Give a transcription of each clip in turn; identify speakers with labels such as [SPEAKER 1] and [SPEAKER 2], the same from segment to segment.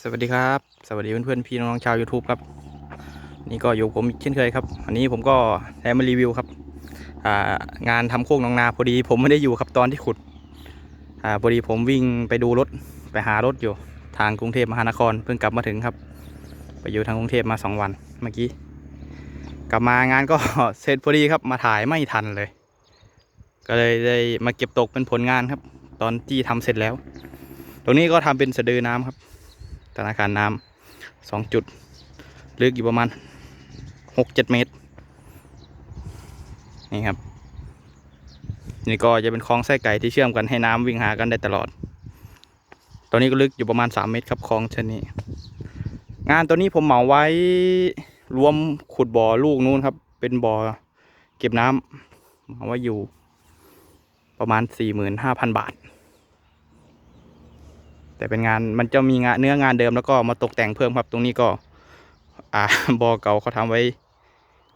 [SPEAKER 1] สวัสดีครับ สวัสดีเพื่อนๆพี่น้องชาว YouTube ครับ นี่ก็อยู่ผมเช่นเคยครับอันนี้ผมก็ได้มารีวิวครับงานทำโคกนองนาพอดีผมไม่ได้อยู่ครับตอนที่ขุดอพอดีผมวิ่งไปดูรถไปหารถอยู่ทางกรุงเทพมหานครเพิ่งกลับมาถึงครับ ไปอยู่ทางกรุงเทพมาสองวันเมื่อกี้ กลับมางานก็เสร็จพอดีครับมาถ่ายไม่ทันเลย ก็เลยได้มาเก็บตกเป็นผลงานครับ ตอนที่ทำเสร็จแล้ว ตรงนี้ก็ทำเป็นสะดือน้ำครับ ธนาคารน้ำสองจุด ลึกอยู่ประมาณหกเจ็ดเมตร นี่ครับ นี่ก็จะเป็นคลองไส้ไก่ที่เชื่อมกันให้น้ำวิ่งหากันได้ตลอด ตอนนี้ก็ลึกอยู่ประมาณสามเมตรครับคลองเช่นนี้ งานตัวนี้ผมเหมาไว้รวมขุดบ่อลูกนู้นครับ เป็นบ่อเก็บน้ำเหมาไว้อยู่ประมาณสี่หมื่นห้าพันบาท แต่เป็นงานมันจะมีงานเนื้องานเดิมแล้วก็มาตกแต่งเพิ่มครับ ตรงนี้ก็ อ่าบอเก่าเขาทำไว้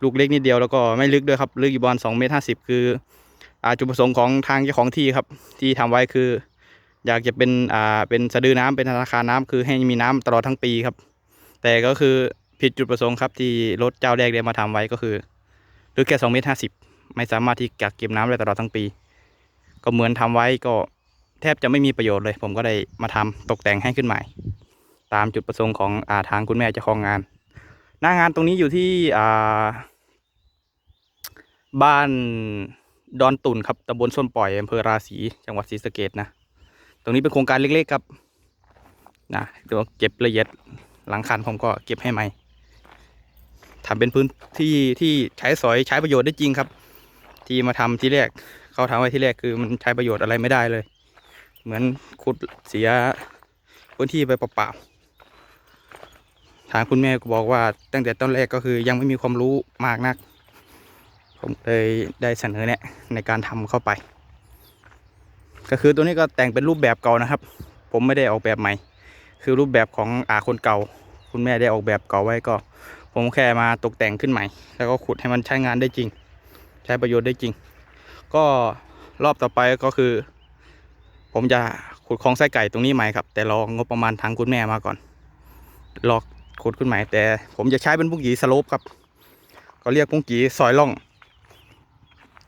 [SPEAKER 1] ลูกเล็กนิดเดียวแล้วก็ไม่ลึกด้วยครับ ลึกอยู่ประมาณสองเมตรห้าสิบคือ อ่าจุดประสงค์ของทางเจ้าของที่ครับ ที่ทำไว้คือ อยากจะเป็นอ่าเป็นสะดือน้ำเป็นธนาคารน้ำคือให้มีน้ำตลอดทั้งปีครับ แต่ก็คือผิดจุดประสงค์ครับ ที่รถเจ้าแรกเดียมาทำไว้ก็คือลึกแค่สองเมตรห้าสิบไม่สามารถที่กักเก็บน้ำได้ตลอดทั้งปี ก็เหมือนทำไว้ก็ แทบจะไม่มีประโยชน์เลย ผมก็ได้มาทำตกแต่งให้ขึ้นใหม่ ตามจุดประสงค์ของอาทางคุณแม่เจ้าของงาน หน้างานตรงนี้อยู่ที่อ่าบ้านดอนตุ่นครับตำบลส้นปล่อยอำเภอราศีจังหวัดศรีสะเกดนะ ตรงนี้เป็นโครงการเล็กๆครับนะเดี๋ยวเก็บละเอียดหลังคันผมก็เก็บให้ใหม่ทำเป็นพื้นที่ที่ใช้สอยใช้ประโยชน์ได้จริงครับ ที่มาทำที่แรกเขาทำไว้ที่แรกคือมันใช้ประโยชน์อะไรไม่ได้เลย เหมือนขุดเสียพื้นที่ไปเปล่าๆทางคุณแม่ก็บอกว่าตั้งแต่ต้นแรกก็คือยังไม่มีความรู้มากนัก ผมเลยได้เสนอแนะในการทำเข้าไป ก็คือตัวนี้ก็แต่งเป็นรูปแบบเก่านะครับ ผมไม่ได้ออกแบบใหม่ คือรูปแบบของอาคนเก่า คุณแม่ได้ออกแบบเก่าไว้ก็ ผมแค่มาตกแต่งขึ้นใหม่ แล้วก็ขุดให้มันใช้งานได้จริง ใช้ประโยชน์ได้จริง ก็รอบต่อไปก็คือ ผมจะขุดคลองไส้ไก่ตรงนี้ใหม่ครับ แต่รองบประมาณทางคุณแม่มาก่อน รอขุดขึ้นใหม่แต่ผมจะใช้เป็นพุ่งกีสโลปครับ ก็เรียกพุ่งกีซอยล่อง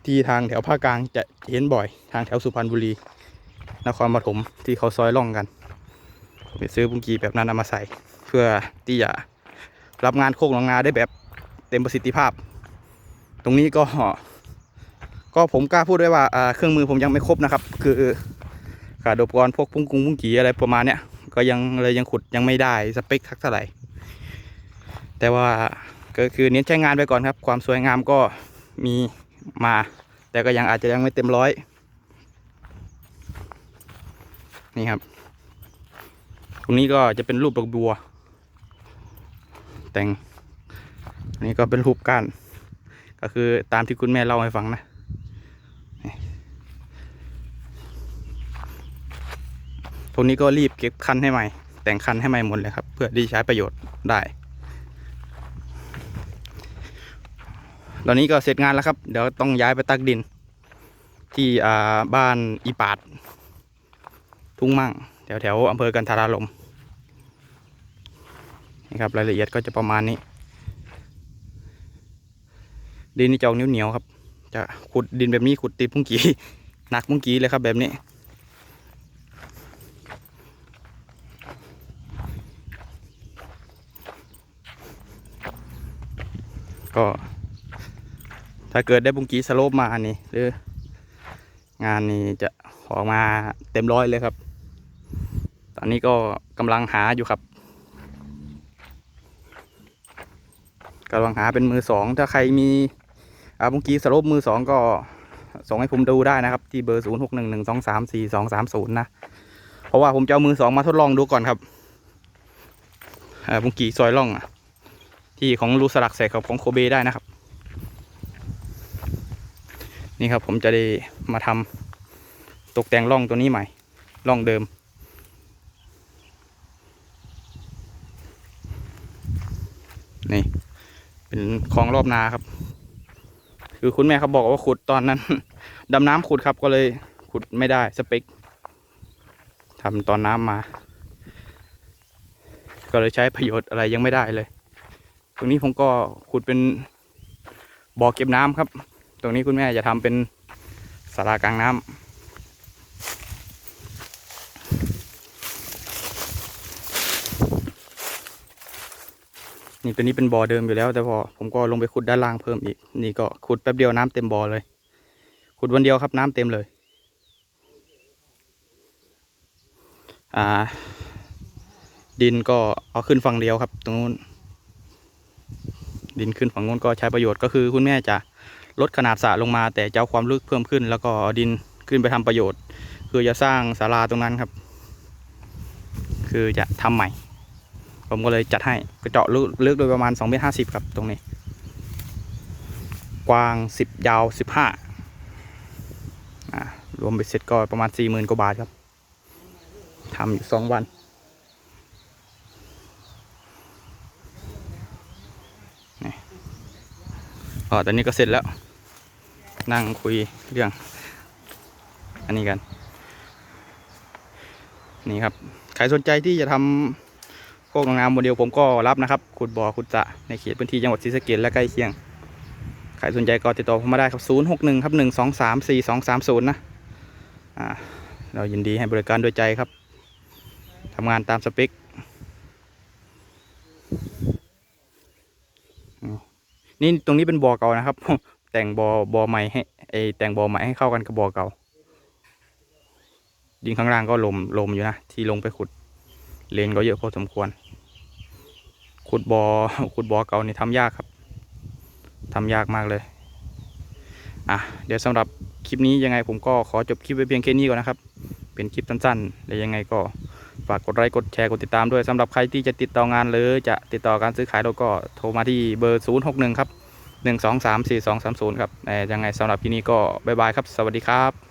[SPEAKER 1] ที่ทางแถวภาคกลางจะเห็นบ่อย ทางแถวสุพรรณบุรี นครปฐมที่เขาซอยล่องกันผมไปซื้อพุ่งกีแบบนั้นเอามาใส่ เพื่อที่จะรับงานโคกหนองนาได้แบบเต็มประสิทธิภาพ ตรงนี้ก็ก็ผมกล้าพูดได้ว่าเครื่องมือผมยังไม่ครบนะครับ คือ ขาดอุปกรณ์พวกปุ้งกุงปุ้งกีอะไรประมาณเนี้ยก็ยังเลยยังขุดยังไม่ได้สเปคทักเท่าไหร่แต่ว่าก็คือเน้นใช้งานไปก่อนครับ ความสวยงามก็มีมา แต่ก็ยังอาจจะยังไม่เต็มร้อยนี่ครับ ตรงนี้ก็จะเป็นรูปดอกบัว แต่งอันนี้ก็เป็นรูปก้านก็คือตามที่คุณแม่เล่าให้ฟังนะนี่ต รงนี้ก็รีบเก็บคันให้ใหม่ แต่งคันให้ใหม่หมดเลยครับ เพื่อที่ใช้ประโยชน์ได้ตอนนี้ก็เสร็จงานแล้วครับ เดี๋ยวต้องย้ายไปตักดิน ที่บ้านอีปาด ทุ่งมั่งแถวแถวอำเภอกันทารารมนี่ครับรายละเอียดก็จะประมาณนี้ ดินนี่จะออกเหนียวๆครับ จะขุดดินแบบนี้ขุดติดพุ้งกีหนักพุ้งกีเลยครับแบบนี้ ก็ ถ้าเกิดได้พุ้งกีสโลปมานี่หรือ งานนี้จะออกมาเต็มร้อยเลยครับ ตอนนี้ก็กำลังหาอยู่ครับกำลังหาเป็นมือสองถ้าใครมีอาเมื่อกี้สรุปมือสองก็ส่งให้ผมดูได้นะครับ ที่เบอร์ศูนย์หกหนึ่งหนึ่งสองสามสี่สองสามศูนย์นะ เพราะว่าผมจะเอามือสองมาทดลองดูก่อนครับอาบุงกีซอยล่องอะ ที่ของลูสลักใส่กับของโคเบได้นะครับ นี่ครับผมจะได้มาทำตกแต่งร่องตัวนี้ใหม่ร่องเดิม นี่ เป็นคลองรอบนาครับ คือคุณแม่เขาบอกว่าขุดตอนนั้นดำน้ำขุดครับก็เลยขุดไม่ได้สเปคทำตอนน้ำมา ก็เลยใช้ประโยชน์อะไรยังไม่ได้เลย ตรงนี้ผมก็ขุดเป็นบ่อเก็บน้ำครับ ตรงนี้คุณแม่จะทำเป็นศาลากลางน้ำนี่ตัวนี้เป็นบ่อเดิมอยู่แล้ว แต่พอผมก็ลงไปขุดด้านล่างเพิ่มอีก นี่ก็ขุดแป๊บเดียวน้ำเต็มบ่อเลย ขุดวันเดียวครับน้ำเต็มเลย อ่า ดินก็เอาขึ้นฝั่งเดียวครับ ตรงนู้น ดินขึ้นฝั่งนู้นก็ใช้ประโยชน์ก็คือคุณแม่จะลดขนาดสระลงมา แต่จะเอาความลึกเพิ่มขึ้น แล้วก็เอาดินขึ้นไปทำประโยชน์ คือจะสร้างศาลาตรงนั้นครับ คือจะทำใหม่ ผมก็เลยจัดให้กระเจาะลึกโดยประมาณ2เมตรห้าสิบครับตรงนี้ กว้าง 10 ยาว 15อ่ารวมไปเสร็จก็ประมาณ 40,000กว่าบาทครับทำอยู่ 2 วัน อ๋อตอนนี้ก็เสร็จแล้ว นั่งคุยเรื่อง อันนี้กัน นี่ครับ ใครสนใจที่จะทำโคกนางงามโมเดลผมก็รับนะครับขุดบ่อขุดสระในเขตพื้นที่จังหวัดศรีสะเกษและใกล้เคียง ใครสนใจก็ติดต่อผมมาได้ครับ 061 ครับ 123 4230 นะอ่าเรายินดีให้บริการด้วยใจครับทำงานตามสเปคอืม นี่ตรงนี้เป็นบ่อเก่านะครับ แต่งบ่อบ่อใหม่ให้ไอแต่งบ่อใหม่ให้เข้ากันกับบ่อเก่า ดินข้างล่างก็ลมลมอยู่นะที่ลงไปขุดเลนก็เยอะพอสมควร ขุดบอ่อขุดบ่อเก่านี่ทำยากครับทำยากมากเลย อะเดี๋ยวสำหรับคลิปนี้ยังไงผมก็ขอจบคลิปไว้เพียงแค่นี้ก่อนนะครับ เป็นคลิปสั้นๆแล้วยังไงก็ ฝากกดไลค์กดแชร์กดติดตามด้วยสำหรับใครที่จะติดต่องานหรือจะติดต่อการซื้อขายเราก็โทรมาที่เบอร์ 061 ครับ 123 4230 ครับแต่ยังไงสำหรับที่นี้ก็บ๊ายบายครับ สวัสดีครับ